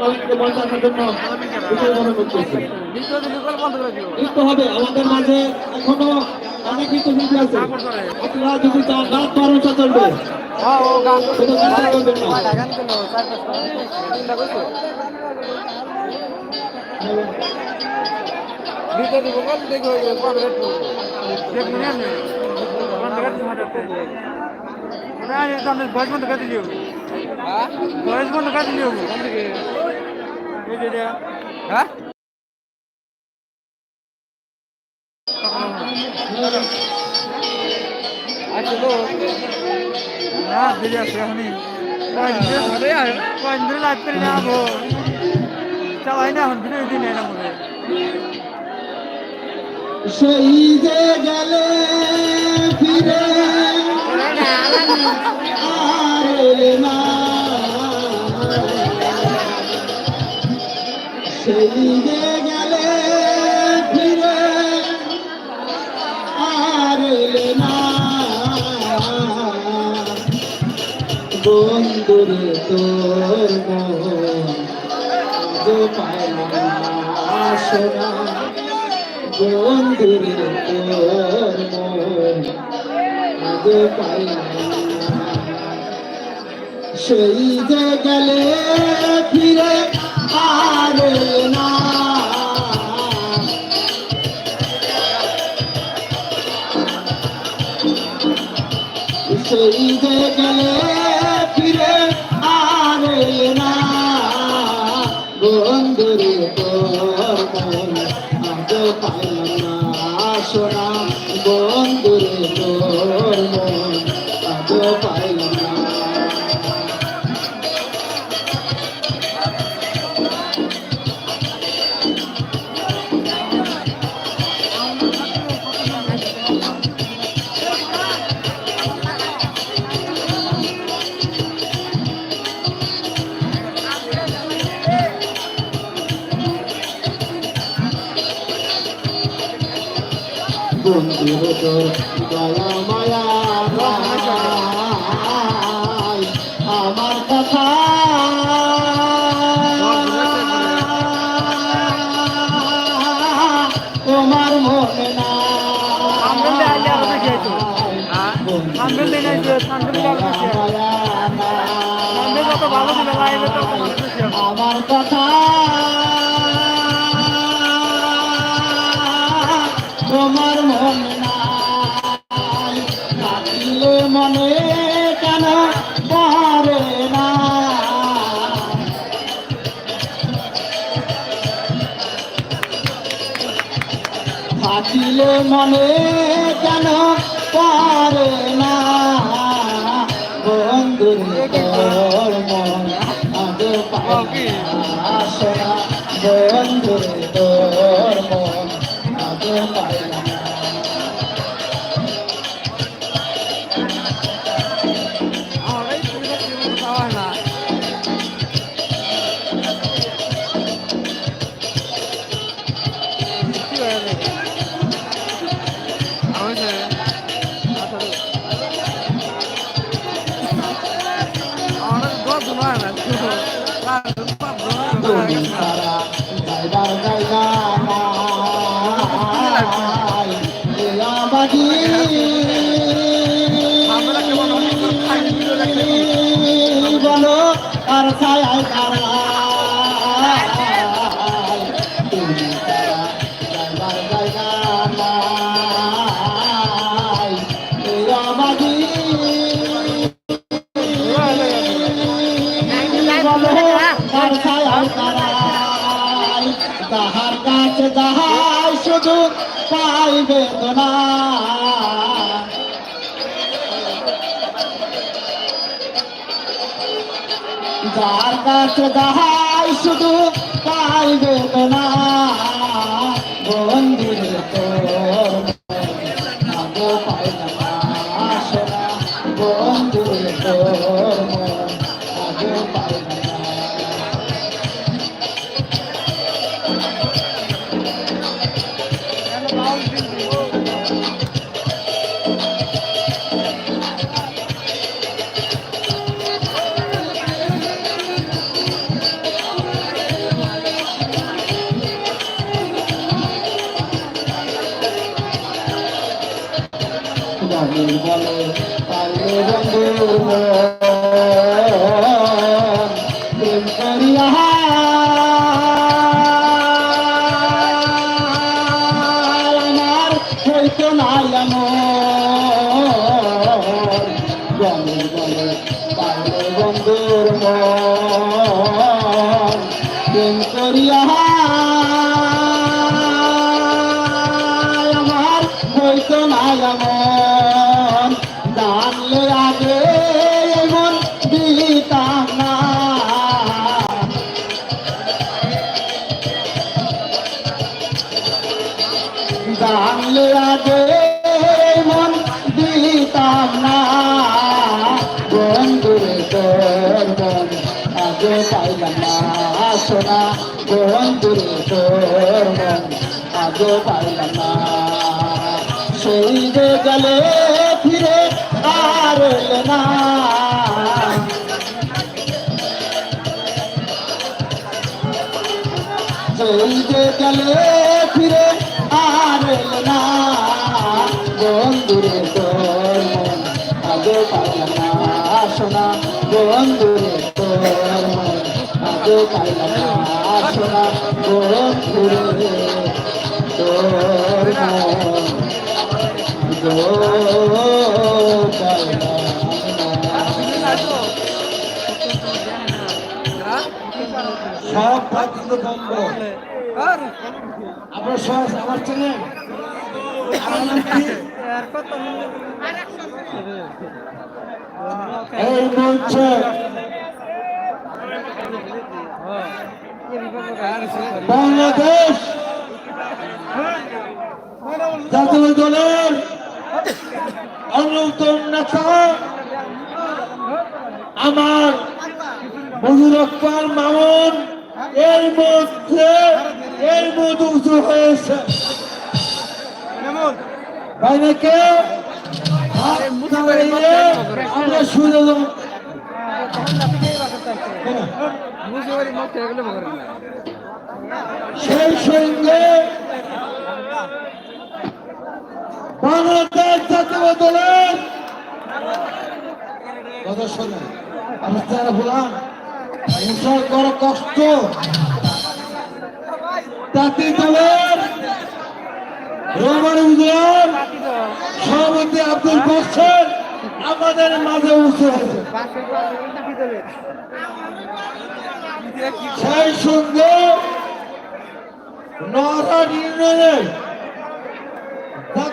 মঞ্চে আসার জন্য বিশেষ অনুরোধ করছি দ্বিতীয় দিন কল বন্ধ করে দিও কিন্তু হবে, আমাদের মাঝে এখনও অনেক কিছু শিল্পী আছে। আপনারা যদি চান, রাত বারোটা চলবে। হ্যাঁ ও গান শুধু গানটা করবেন না। গান হ্যাঁ সেই যে গেলে ফিরে আর না যে গেলে ফিরে আর না। বন্ধুরে তোর মন যে সোনা বন্ধুরে তোর মন আগে সেই যে গেলে ফিরে আর গেলে বন্ধু দয়া মায়া আমার কথা তোমার মনে না আরও বেশি হবে। সামনে যত ভালো দিবে লাইভে হবে। আমার কথা তোমার মনে মনে কেন পারে না? বন্ধুর তোর মন পাই আসে তোর মন পাই আর ছায় তারা তুমি সারা যাইবার তাহার কাছে যাহাই শুধু পাইবে না যার কাছে যাহাই শুধু পাইবে না জানলে আগে এমন দিতাম না। জানলে আগে মন দিতাম মন আগে পাইলাম না। সোনা বন্ধুরে তোর মন আগে পাইলাম সেই যে গেলে ফিরে আর না। সেই যে গেলে ফিরে আর না। বন্ধুরে তোর মন আগে পাইলাম না শোনা বন্ধুরে তোর মন না শোনা বন্ধুরে তোর মন সব বাতিল বন্ধ আপনার সব আমার কি? এই মঞ্চে বাংলাদেশ জাতীয় দলের অন্যতম নেতা। আমার মধুরপ্পার মামন, এর মধ্যে এর মধ্যে হয়েছে। নাড়িয়ে আমরা শুনে সেই সঙ্গে বাংলাদেশ জাতীয় দলের কথা শোনেন। আমি তারা বললাম মুসার বড় কষ্ট। সভাপতি আব্দুল বসেন আমাদের মাঝে উঠে আছে সেই সঙ্গে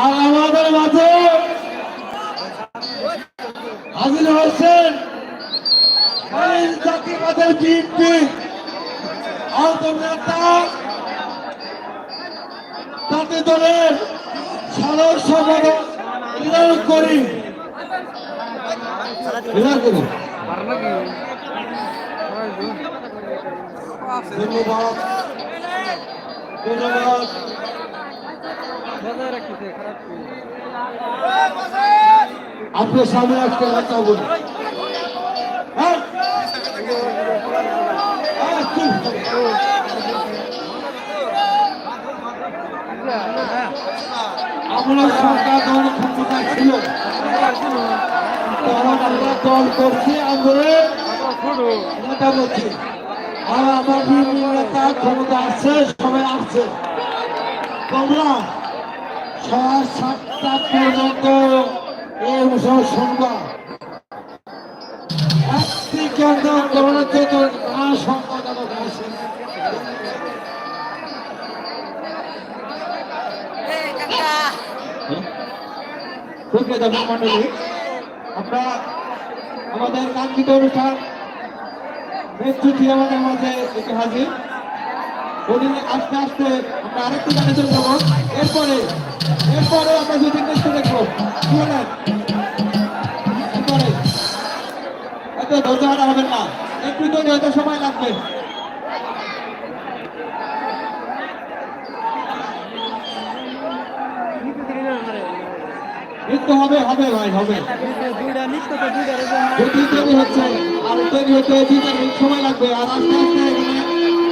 আর আমাদের মাঝে হাজির হয়েছেন জাতিবাদের বিএনপি জাতি দলের সাধারণ সম্পাদক করি ধন্যবাদ। ধন্যবাদ। আপনার সামনে একটা কথা বলি হ্যাঁ? হ্যাঁ। আমরা সরকার দল ক্ষমতা ছিল। আমরা দল করছি আন্দোলন। নেতা বলছি আর আমার ক্ষমতা আছে সবাই আছে। তোমরা সাড়ে সাতটা পর্যন্ত এই বিষয় শুনবা একটি আমরা আমাদের কাঙ্ক্ষিত অনুষ্ঠান নেতৃত্বে আমাদের মাঝে এসে হাজির। উনি আস্তে আস্তে আমরা আরেকটু গানে চলে যাব এরপরে এরপরে আমরা দেখতে দেখব এরপরে এত ধৈর্য হারা হবেন না। একটু তৈরি হতে সময় লাগবে। নৃত্য হবে হবে ভাই হবে। দুইটা নিত্য তো দুইটা যদি হচ্ছে তৈরি হতে দুই মিনিট সময় লাগবে। আর আস্তে আস্তে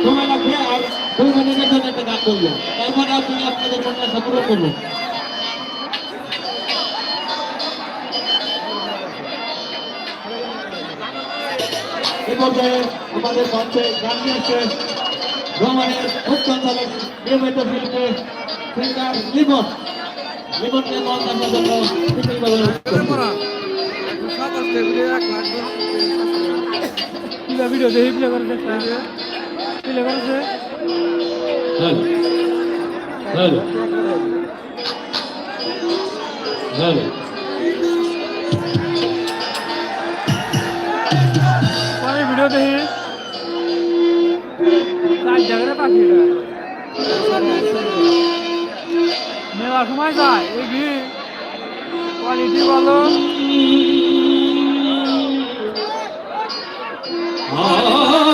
সময় লাগবে। আর দুই মিনিটের জন্য একটা গান করব। তারপরে আপনি আপনাদের প্রত্যাশা পূরণ করব এই পর্যায়ে আমাদের মঞ্চে গান নিয়েছে ভ্রমণের মুখ্যাঞ্চলের নিয়মিত শিল্পে সিঙ্গার লিবন লিবনকে মঞ্চ আসার জন্য বিশেষভাবে। পিলা ভিডিও দেখি পিলা করে দেখতে পিলা করেছে হ্যালো হ্যালো হ্যালো পরে ভিডিও দেখি। চার জায়গায় পাখি মেলার সময় যায় এই কি কোয়ালিটি ভালো। Ah.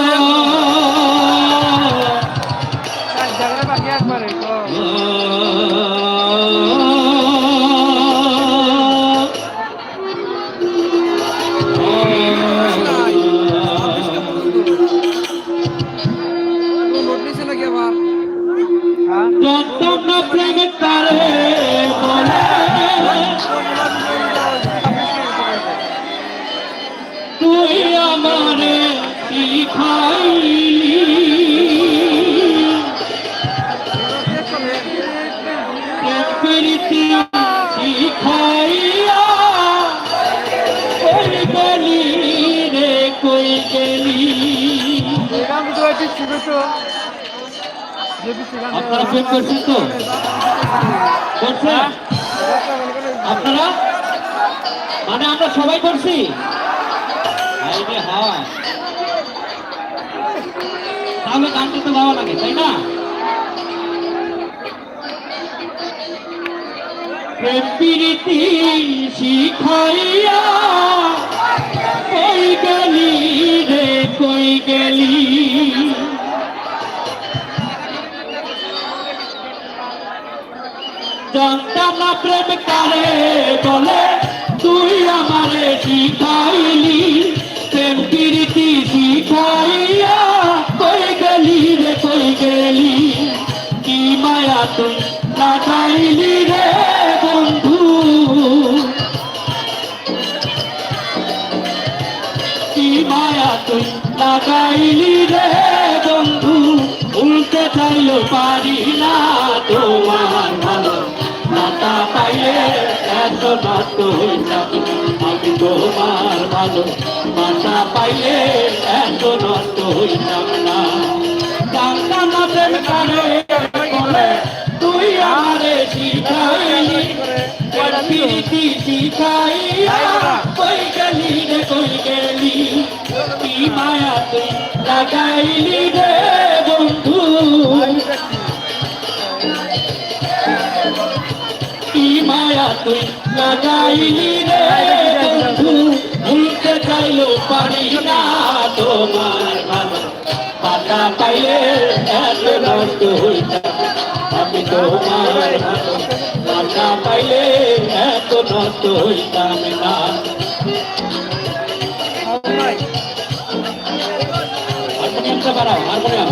আপনারা প্রেম করছেন তো? আপনারা? মানে আমরা সবাই করছি? তাহলে গানটা তো ভালো লাগে, তাই না? প্রীতি শিখাইয়া কই গেলি রে, কই গেলি? জানতাম না প্রেম কারে? এত নাত হইতাম আমি তোমার ভালো মাতা পাইলে এত নষ্ট হইতাম না। জানতাম না প্রেম কারে বলে, তুই আমারে শিখাইলি প্রীতি গেলি রে কি মায়া তুই লাগাইলি রে, বন্ধু? কি মায়া তুই লাগাইলি রে ভুলতে চাইলো পারি না তোমার ভালো। পাতা পাইলে এত নষ্ট হইতাম আমি তোমার পাতা পাইলে এত নষ্ট হইতাম না হারমোনিয়ামটা বাড়াও হারমোনিয়াম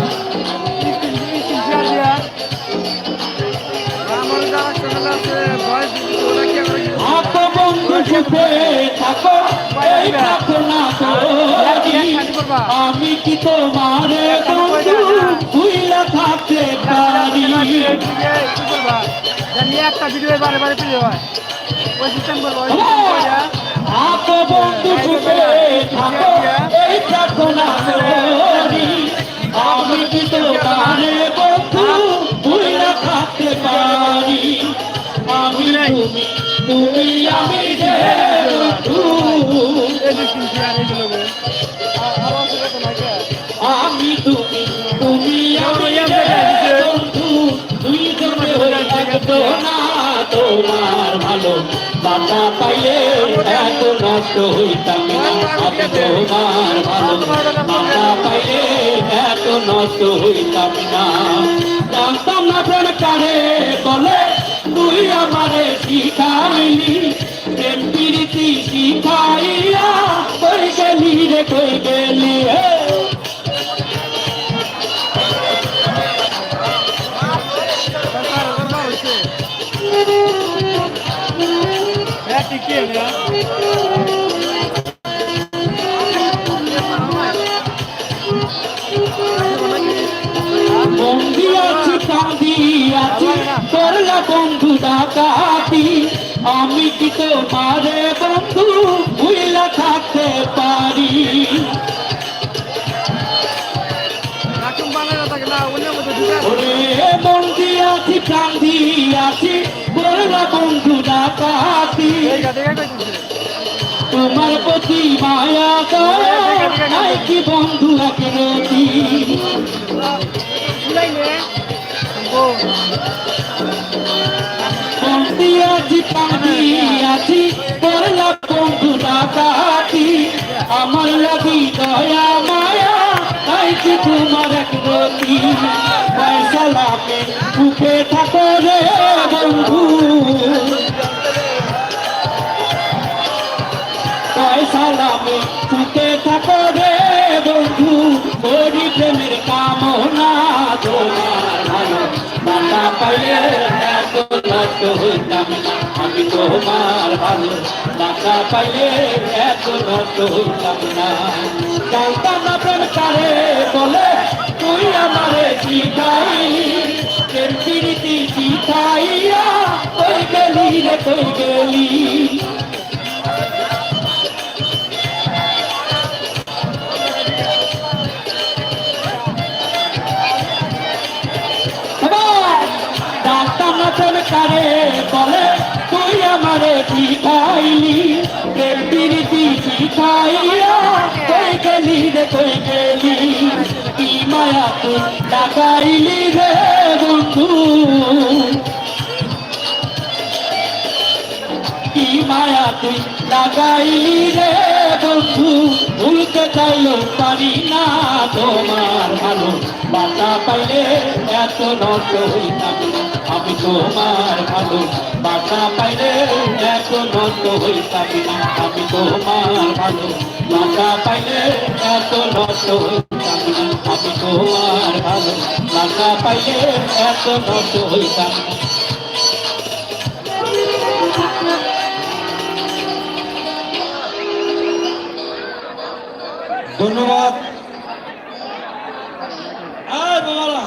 বন্ধু সুখে থাকো এই প্রার্থনা করি। আমি কি তোমারে বন্ধু? ভুইলা থাকতে পারি। জানি একটা ভিডিও বারে বারে পেলে হয় ওই সিস্টেম করব বন্ধু থাকো। এই প্রার্থনা করি। আমি কি তোমারে বন্ধু? ভুইলা থাকতে পারি। আমি তুমি তুমি আমি আমি তুমি তুমি বন্ধু। থাকতো না তোমার ভালো। বাবা পাইলে এত নষ্ট হইতাম আমি তোমার ভালো। বাবা পাইলে এত নষ্ট হইতাম না। জানতাম না কারে বলে, তুই আমারে শিখাইলি। প্রেম প্রীতি শিখাইয়া গেলি রে কই গেলি বন্দি আছি কান্দি আছি, করলা বন্ধু ডাকাতি। আমি কি তোমারে বন্ধু ভুইলা থাকতে বন্দি আছি কান্দি আছি করলা বন্ধু ডাকাতি এই গাড়ি গাড়ি তোমার প্রতি মায়া নাই কি বন্ধু ও বন্দি আছি কান্দি আছি করলা বন্ধু ডাকাতি আমার লাগি দয়া মায়া, তাই কি তোমার এক রতি পয়সালাকে সুখে থাকো রে বন্ধু। পয়সালামে সুখে থাকো রে বন্ধু। ওরি প্রেমের কামনা তোমার বাটা পাইলে এত হইতাম না। আমি তোমার ভালো টাকা পাইলে এত নষ্ট হইতাম না। জানতাম না প্রেম কারে বলে, তুই আমারে চিঠাই প্রেম শিখাইয়া কই গেলি রে, তুই গেলি। শিখাইলি প্রেম প্রীতি শিখাইয়া কই গেলি রে, কই গেলি? কি মায়া তুই ডাকাইলি রে, বন্ধু? কি মায়া তুই লাগাইলি রে, বন্ধু? ভুলতে চাইলেও পারি না তোমার ভালো বাতা পাইলে এত নষ্ট হইতাম। আমি তোমার ভালো বাতা পাইলে এত নষ্ট হইতাম না। আমি তোমার ভালো বাতা পাইলে এত নষ্ট হইতাম না। আমি তোমার ভালো বাতা পাইলে এত নষ্ট হইতাম না। ধন্যবাদ আর বাবারা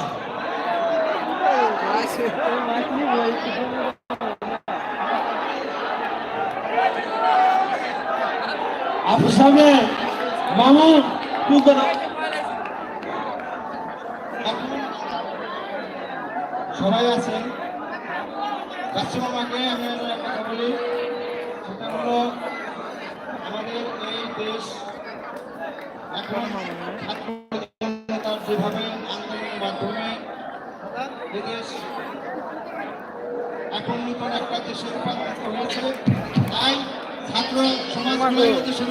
সামনে মামুন টু এখন